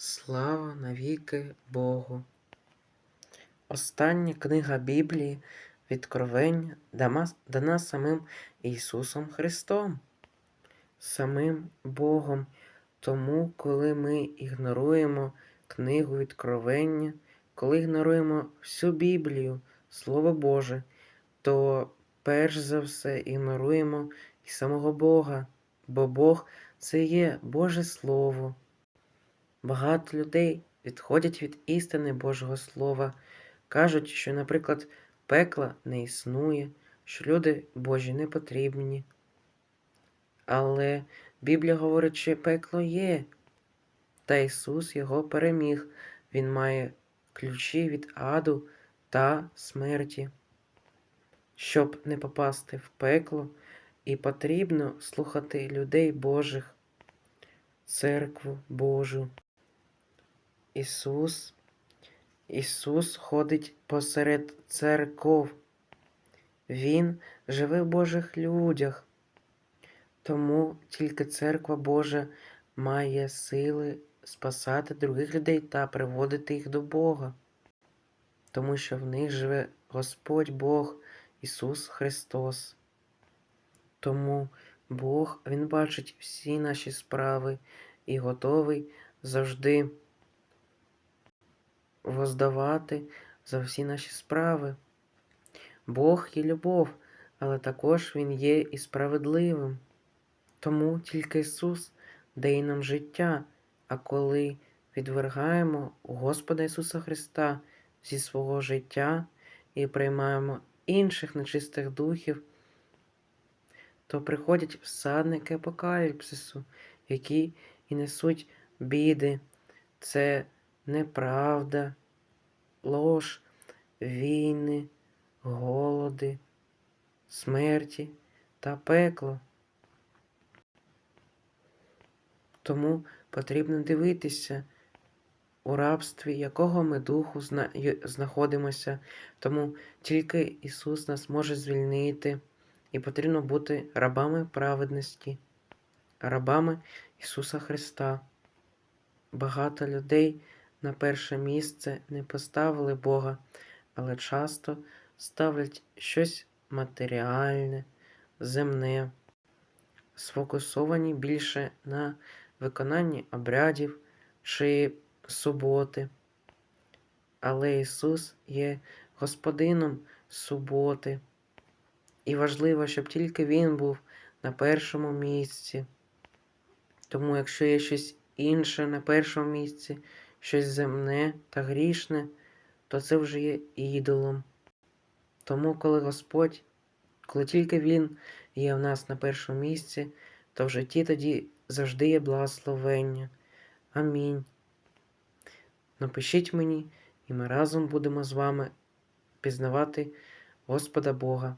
Слава навіки Богу. Остання книга Біблії Відкровення дана самим Ісусом Христом, самим Богом. Тому, коли ми ігноруємо книгу Відкровення, коли ігноруємо всю Біблію, Слово Боже, то перш за все ігноруємо і самого Бога, бо Бог це є Боже Слово. Багато людей відходять від істини Божого Слова, кажуть, що, наприклад, пекла не існує, що люди Божі не потрібні. Але Біблія говорить, що пекло є, та Ісус його переміг. Він має ключі від аду та смерті. Щоб не попасти в пекло, і потрібно слухати людей Божих, церкву Божу. Ісус, Ісус ходить посеред церков. Він живе в Божих людях. Тому тільки церква Божа має сили спасати других людей та приводити їх до Бога, тому що в них живе Господь Бог Ісус Христос. Тому Бог Він бачить всі наші справи і готовий завжди воздавати за всі наші справи. Бог є любов, але також Він є і справедливим. Тому тільки Ісус дає нам життя, а коли відвергаємо Господа Ісуса Христа зі свого життя і приймаємо інших нечистих духів, то приходять всадники апокаліпсису, які і несуть біди. Це неправда, лож, війни, голоди, смерті та пекло. Тому потрібно дивитися, у рабстві, якого ми духу зна- знаходимося. Тому тільки Ісус нас може звільнити, і потрібно бути рабами праведності, рабами Ісуса Христа. Багато людей на перше місце не поставили Бога, але часто ставлять щось матеріальне, земне, сфокусовані більше на виконанні обрядів чи суботи. Але Ісус є Господином суботи, і важливо, щоб тільки Він був на першому місці. Тому, якщо є щось інше на першому місці, щось земне та грішне, то це вже є ідолом. Тому, коли Господь, коли тільки Він є в нас на першому місці, то в житті тоді завжди є благословення. Амінь. Напишіть мені, і ми разом будемо з вами пізнавати Господа Бога.